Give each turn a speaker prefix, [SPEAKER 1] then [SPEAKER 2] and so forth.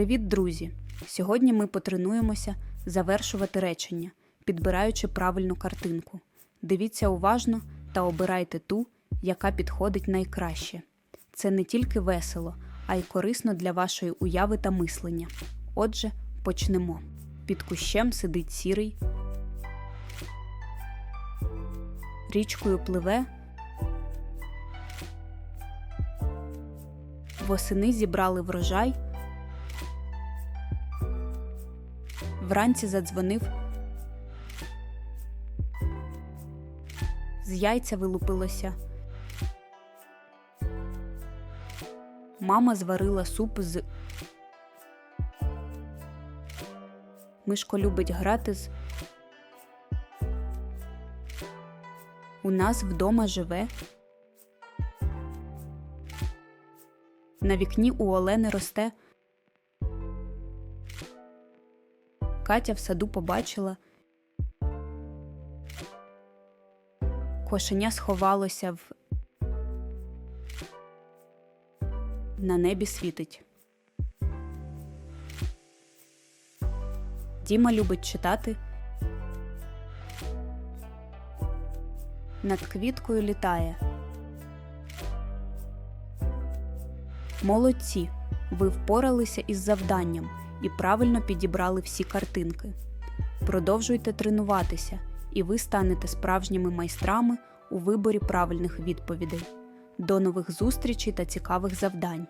[SPEAKER 1] Привіт, друзі! Сьогодні ми потренуємося завершувати речення, підбираючи правильну картинку. Дивіться уважно та обирайте ту, яка підходить найкраще. Це не тільки весело, а й корисно для вашої уяви та мислення. Отже, почнемо. Під кущем сидить сірий, річкою пливе. Восени зібрали врожай. Вранці задзвонив. З яйця вилупилося. Мама зварила суп з. Мишко любить грати з. У нас вдома живе. На вікні у Олени росте. Катя в саду побачила. Кошеня сховалося в. На небі світить. Діма любить читати. Над квіткою літає. Молодці! Ви впоралися із завданням і правильно підібрали всі картинки. Продовжуйте тренуватися, і ви станете справжніми майстрами у виборі правильних відповідей. До нових зустрічей та цікавих завдань!